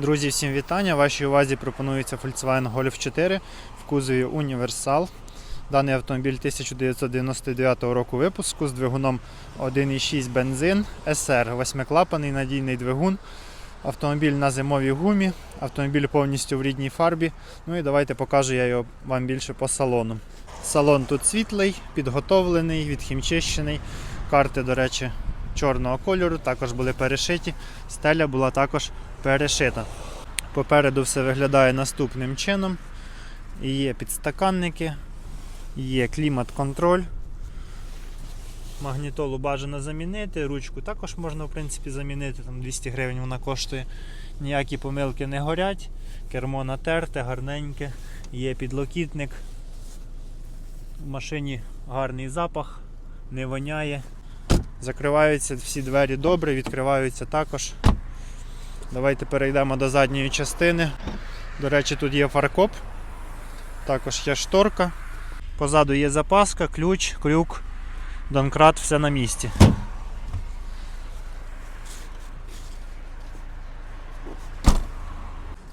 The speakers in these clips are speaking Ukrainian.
Друзі, всім вітання! Вашій увазі пропонується Volkswagen Golf 4 в кузові Універсал. Даний автомобіль 1999 року випуску з двигуном 1.6 бензин SR, восьмиклапаний надійний двигун. Автомобіль на зимовій гумі, автомобіль повністю в рідній фарбі. Ну і давайте покажу я його вам більше по салону. Салон тут світлий, підготовлений, відхімчищений. Карти, до речі, чорного кольору, також були перешиті. Стеля була також перешита. Попереду все виглядає наступним чином. Є підстаканники, є клімат-контроль. Магнітолу бажано замінити, ручку також можна в принципі замінити, там 200 гривень вона коштує. Ніякі помилки не горять, кермо натерте, гарненьке, є підлокітник. В машині гарний запах, не воняє. Закриваються всі двері добре, відкриваються також. Давайте перейдемо до задньої частини. До речі, тут є фаркоп, також є шторка. Позаду є запаска, ключ, крюк, донкрат, все на місці.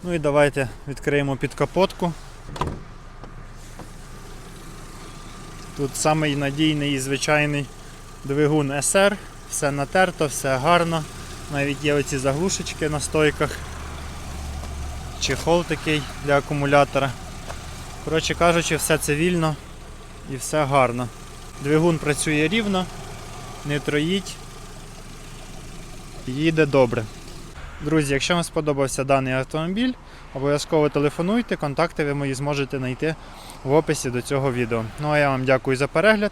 Ну і давайте відкриємо підкапотку. Тут самий надійний і звичайний двигун SR, все натерто, все гарно. Навіть є оці заглушечки на стойках. Чехол такий для акумулятора. Коротше кажучи, все цивільно і все гарно. Двигун працює рівно, не троїть, їде добре. Друзі, якщо вам сподобався даний автомобіль, обов'язково телефонуйте, контакти ви мої зможете знайти в описі до цього відео. Ну а я вам дякую за перегляд